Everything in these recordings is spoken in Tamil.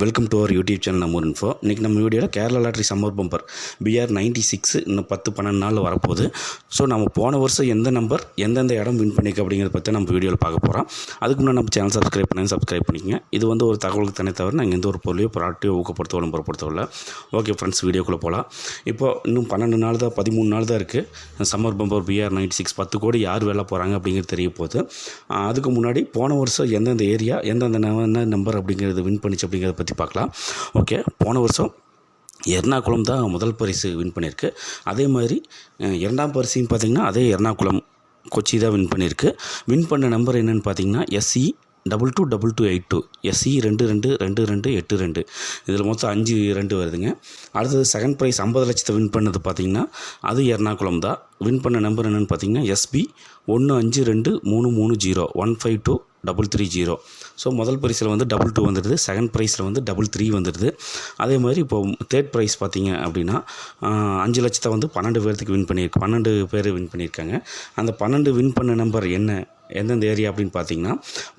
Welcome to our YouTube channel நம்ம இன்ஃபோ இன்றைக்கி நம்ம வீடியோவில் Kerala lottery summer bumper BR ninety six இன்னும் பத்து பன்னெண்டு நாளில் வரப்போகுது. ஸோ நம்ம போன வருஷம் எந்த நம்பர் எந்தெந்த இடம் வின் பண்ணிக்க அப்படிங்கிறத பற்றி நம்ம வீடியோவில் பார்க்க போகிறோம் அதுக்கு முன்னாடி நம்ம சேனல் சப்ஸ்கிரைப் பண்ணி சப்ஸ்கிரைப் பண்ணிக்கங்க. இது வந்து ஒரு தகவலுக்கு தானே தவிர நாங்கள் எந்த ஒரு பொருளையோ ப்ராடக்ட்டையோ ஊக்கப்படுத்த விளம்பரப்படுத்தவில்லை ஓகே ஃப்ரெண்ட்ஸ் வீடியோக்குள்ளே போகலாம் இப்போ இன்னும் பன்னெண்டு நாள் தான் பதிமூணு நாள் தான் இருக்குது summer bumper BR ninety six பத்து கோடி யார் வேலை போகிறாங்க அப்படிங்கிறது தெரிய போகுது. அதுக்கு முன்னாடி போன வருஷம் எந்தெந்த ஏரியா எந்தெந்த நம்பர் அப்படிங்கிறது வின் பண்ணிச்சு அப்படிங்கிறத பற்றி பார்க்கலாம். ஓகே போன வருஷம் எர்ணாகுளம் தான் முதல் பரிசு வின் பண்ணியிருக்கு. அதே மாதிரி இரண்டாம் பரிசுன்னு பார்த்தீங்கன்னா அதே எர்ணாகுளம் கொச்சி தான் வின் பண்ணியிருக்கு. வின் பண்ண நம்பர் என்னன்னு பார்த்தீங்கன்னா SC double two double two eight two SC ரெண்டு ரெண்டு ரெண்டு ரெண்டு எட்டு ரெண்டு. இதில் மொத்தம் அஞ்சு ரெண்டு வருதுங்க. அடுத்தது செகண்ட் ப்ரைஸ் ஐம்பது லட்சத்தை வின் பண்ணது பார்த்தீங்கன்னா அது எர்ணாகுளம் தான். வின் பண்ண நம்பர் என்னென்னு பார்த்தீங்கன்னா எஸ்பி ஒன்று அஞ்சு ரெண்டு மூணு மூணு zero one five two double three zero so முதல் ப்ரைஸில் வந்து டபுள் டூ வந்துடுது. செகண்ட் ப்ரைஸில் வந்து டபுள் த்ரீ வந்துடுது. அதே மாதிரி இப்போ தேர்ட் ப்ரைஸ் பார்த்தீங்க அப்படின்னா அஞ்சு லட்சத்தை வந்து பன்னெண்டு பேர்த்துக்கு வின் பண்ணியிருக்கு. பன்னெண்டு பேர் வின் பண்ணியிருக்காங்க. அந்த பன்னெண்டு வின் பண்ண நம்பர் என்ன? எந்தெந்த ஏரியா அப்படின்னு பார்த்தீங்கன்னா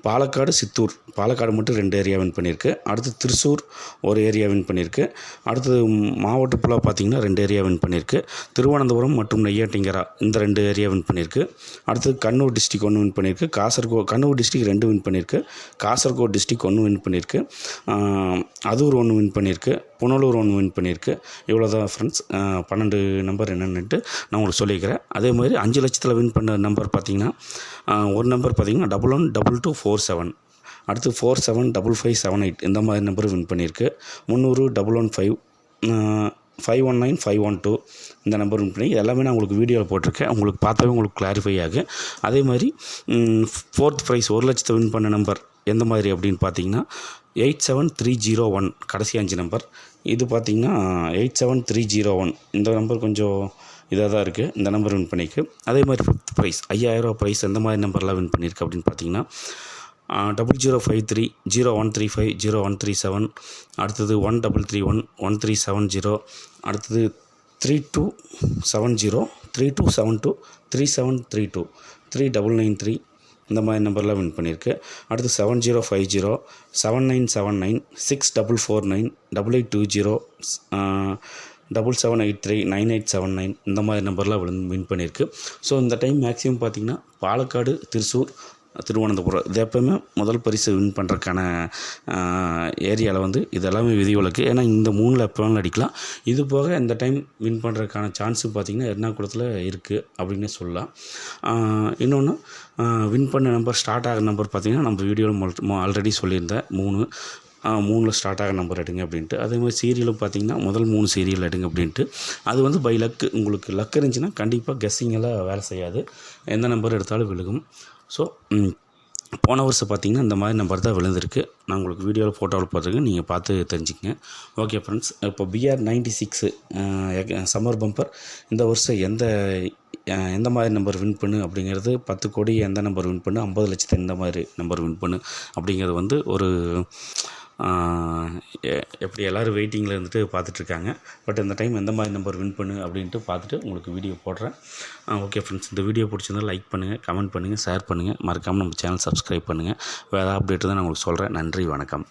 பாலக்காடு சித்தூர். பாலக்காடு மட்டும் ரெண்டு ஏரியா வின் பண்ணியிருக்கு. அடுத்து திருச்சூர் ஒரு ஏரியா வின் பண்ணியிருக்கு. அடுத்தது மாவட்ட ஃபுல்லாக பார்த்தீங்கன்னா ரெண்டு ஏரியா வின் பண்ணியிருக்கு. திருவனந்தபுரம் மற்றும் நெய்யாட்டிங்கரா இந்த ரெண்டு ஏரியா வின் பண்ணியிருக்கு. அடுத்தது கண்ணூர் டிஸ்ட்ரிக் ஒன்று வின் பண்ணியிருக்கு. காசர்கோ கண்ணூர் டிஸ்ட்ரிக் ரெண்டு வின் பண்ணியிருக்கு. காசர்கோடு டிஸ்ட்ரிக் ஒன்று வின் பண்ணியிருக்கு. அதூர் ஒன்று வின் பண்ணியிருக்கு. புனலூர் ஒன்று வின் பண்ணியிருக்கு. இவ்வளோ தான் ஃப்ரெண்ட்ஸ் பன்னெண்டு நம்பர் என்னென்னுட்டு நான் உங்களுக்கு சொல்லிக்கிறேன். அதே மாதிரி அஞ்சு லட்சத்தில் வின் பண்ண நம்பர் பார்த்தீங்கன்னா ஒரு நம்பர் பார்த்தீங்கன்னா double one double two four seven அடுத்து four seven double five seven eight இந்த மாதிரி நம்பர் வின் பண்ணியிருக்கு. முந்நூறு double one five five one nine five one two இந்த நம்பர் வின் பண்ணி எல்லாமே நான் உங்களுக்கு வீடியோவில் போட்டிருக்கேன். உங்களுக்கு பார்த்தாவே உங்களுக்கு கிளாரிஃபை ஆகும் அதே மாதிரி ஃபோர்த் ப்ரைஸ் ஒரு லட்சத்தை வின் பண்ண நம்பர் எந்த மாதிரி அப்படின்னு பார்த்தீங்கன்னா eight seven three zero one கடைசி அஞ்சு நம்பர் இது பார்த்தீங்கன்னா eight seven three zero one இந்த நம்பர் கொஞ்சம் இதாக தான் இருக்குது இந்த நம்பர் வின் பண்ணியிருக்கு அதே மாதிரி ஃபிஃப்த் ப்ரைஸ் ஐயாயிரரூவா ப்ரைஸ் எந்த மாதிரி நம்பர்லாம் வின் பண்ணியிருக்கு அப்படின்னு பார்த்தீங்கன்னா double zero five three zero one three five zero one three seven அடுத்தது one double three one one three seven zero அடுத்தது three two seven zero three two seven two three seven three two three double nine three இந்த மாதிரி நம்பர்லாம் வின் பண்ணியிருக்கு அடுத்து seven zero five zero seven nine seven nine six double four nine double eight two zero double seven eight three nine eight seven nine இந்த மாதிரி நம்பர்லாம் வின் வின் பண்ணியிருக்கு. ஸோ இந்த டைம் மேக்ஸிமம் பார்த்திங்கன்னா பாலக்காடு திருச்சூர் திருவனந்தபுரம் இது எப்போவுமே முதல் பரிசு வின் பண்ணுறதுக்கான ஏரியாவில் வந்து இது எல்லாமே விதிவிலக்கு ஏன்னா இந்த மூணில் எப்போ வேணாலும் அடிக்கலாம். இது போக இந்த டைம் வின் பண்ணுறதுக்கான சான்ஸு பார்த்திங்கன்னா எர்ணாகுளத்தில் இருக்குது அப்படின்னு சொல்லலாம். இன்னொன்று வின் பண்ண நம்பர் ஸ்டார்ட் ஆகிற நம்பர் பார்த்திங்கன்னா நம்ம வீடியோவில் ஆல்ரெடி சொல்லியிருந்தேன். மூணு மூணில் ஸ்டார்ட் ஆக நம்பர் எடுங்க அப்படின்ட்டு. அதே மாதிரி சீரியலும் பார்த்தீங்கன்னா முதல் மூணு சீரியல் எடுங்க அப்படின்ட்டு. அது வந்து பை லக்கு உங்களுக்கு லக் இருந்துச்சுன்னா கண்டிப்பாக கெஸ்ஸிங்கெல்லாம் வேலை செய்யாது. எந்த நம்பர் எடுத்தாலும் விழுகும். ஸோ போன வருஷம் பார்த்தீங்கன்னா இந்த மாதிரி நம்பர் தான் விழுந்திருக்கு. நான் உங்களுக்கு வீடியோவில் ஃபோட்டோவில் பார்த்துருக்கேன் நீங்கள் பார்த்து தெரிஞ்சுக்கங்க. ஓகே ஃப்ரெண்ட்ஸ் இப்போ BR ninety six summer bumper இந்த வருஷம் எந்த எந்த மாதிரி நம்பர் வின் பண்ணு அப்படிங்கிறது பத்து கோடி எந்த நம்பர் வின் பண்ணு ஐம்பது லட்சத்து எந்த மாதிரி நம்பர் வின் பண்ணு அப்படிங்கிறது வந்து ஒரு எப்படி எல்லோரும் வெயிட்டிங்கில் இருந்துட்டு பார்த்துட்ருக்காங்க. பட் இந்த டைம் எந்த மாதிரி நம்பர் வின் பண்ணு அப்படின்ட்டு பார்த்துட்டு உங்களுக்கு வீடியோ போடுறேன். ஓகே ஃப்ரெண்ட்ஸ் இந்த வீடியோ பிடிச்சிருந்தா லைக் பண்ணுங்கள் கமெண்ட் பண்ணுங்கள் ஷேர் பண்ணுங்கள் மறக்காமல் நம்ம சேனல் சப்ஸ்கிரைப் பண்ணுங்கள் வேறு அப்டேட்டு தான் நான் உங்களுக்கு சொல்கிறேன் நன்றி வணக்கம்.